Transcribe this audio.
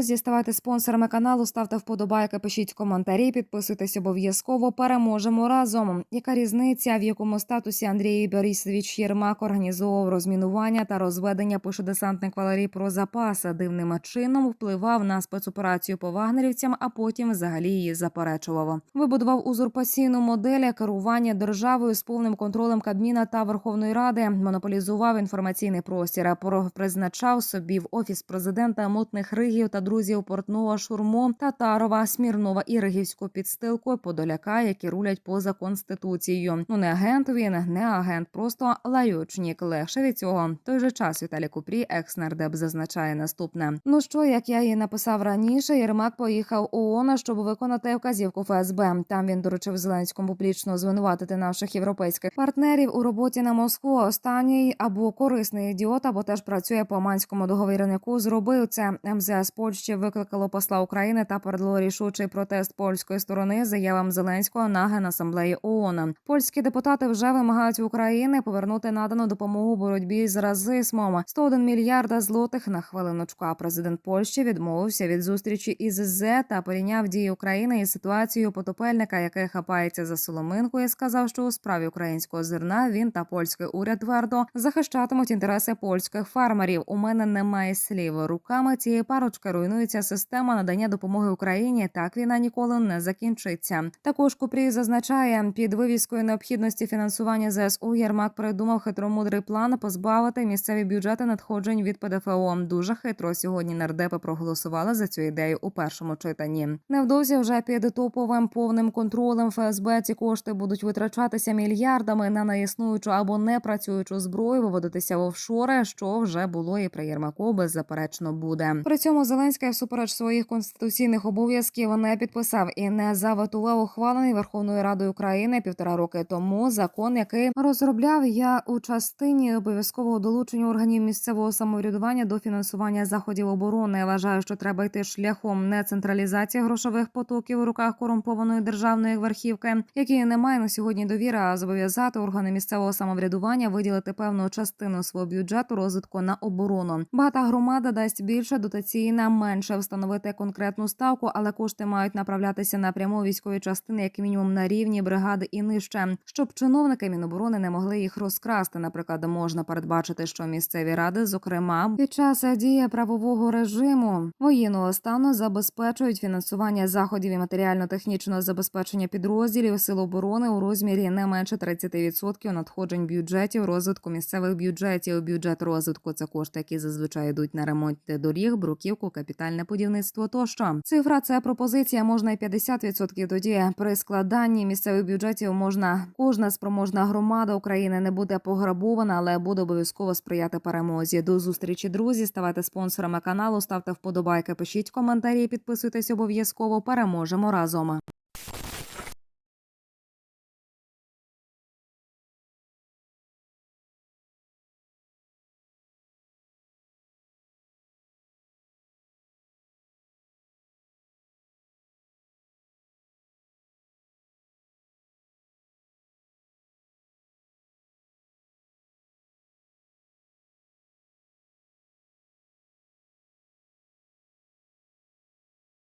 друзі, ставайте спонсорами каналу, ставте вподобайки, пишіть коментарі, підписуйтесь обов'язково. Переможемо разом. Яка різниця, в якому статусі Андрій Борисович Єрмак організовував розмінування та розведення? Пише десантник Валерій про запаси. Дивним чином впливав на спецоперацію по вагнерівцям, а потім взагалі її заперечував. Вибудував узурпаційну модель керування державою з повним контролем Кабміна та Верховної Ради. Монополізував інформаційний простір. Про призначав собі в офіс президента мутних ригів та друзів Портнова, Шурмо, Татарова, Смірнова і Ригівську підстилку Подоляка, які рулять поза конституцією. Ну не агент він, не агент, просто лайочнік. Легше від цього. Той же час Віталій Купрі, екс-нардеп, зазначає наступне. Ну що, як я і написав раніше, Єрмак поїхав у ООН, щоб виконати вказівку ФСБ. Там він доручив Зеленському публічно звинуватити наших європейських партнерів у роботі на Москву. Останній або корисний ідіот, або теж працює по манському договірнику. Зробив це МЗС Польщі викликало посла України та передало рішучий протест польської сторони заявам Зеленського на генасамблеї ООН. Польські депутати вже вимагають України повернути надану допомогу боротьбі з расизмом. 101 мільярда злотих на хвилиночку. А президент Польщі відмовився від зустрічі із ЗЕ та порівняв дії України із ситуацією потопельника, який хапається за соломинку, і сказав, що у справі українського зерна він та польський уряд твердо захищатимуть інтереси польських фермерів. У мене немає слів. Руками цієї парочки руйнується система надання допомоги Україні. Так війна ніколи не закінчиться. Також Купрій зазначає, під вивіскою необхідності фінансування ЗСУ Єрмак придумав хитромудрий план позбавити місцеві бюджети надходжень від ПДФО. Дуже хитро сьогодні нардепи проголосували за цю ідею у першому читанні. Невдовзі вже під топовим повним контролем ФСБ ці кошти будуть витрачатися мільярдами на неіснуючу або не працюючу зброю, виводитися в офшори, що вже було і при Єрмаку беззаперечно буде. При цьому Зеленський, всупереч своїх конституційних обов'язків, не підписав і не заветував ухвалений Верховною Радою України півтора роки тому закон, який розробляв я у частині обов'язкового долучення органів місцевого самоврядування до фінансування заходів оборони. Я вважаю, що треба йти шляхом не централізації грошових потоків у руках корумпованої державної верхівки, які не має на сьогодні довіри, а зобов'язати органи місцевого самоврядування виділити певну частину свого бюджету розвитку на оборону. Багата громада дасть більше дотаційна, менше встановити конкретну ставку, але кошти мають направлятися напряму військові частини, як мінімум на рівні бригади і нижче, щоб чиновники Міноборони не могли їх розкрасти. Наприклад, можна передбачити, що місцеві ради, зокрема, під час дії правового режиму воєнного стану забезпечують фінансування заходів і матеріально-технічного забезпечення підрозділів сил оборони у розмірі не менше 30% надходжень бюджетів розвитку місцевих бюджетів. Бюджет розвитку це кошти, які зазвичай йдуть на ремонт доріг, бруківку, капітальне будівництво тощо. Цифра це пропозиція можна і 50%. Тоді при складанні місцевих бюджетів можна кожна спроможна громада України не буде пограбована, але буде обов'язково сприяти перемозі. До зустрічі, друзі. Ставайте спонсорами каналу, ставте вподобайки, пишіть коментарі, підписуйтесь обов'язково. Переможемо разом.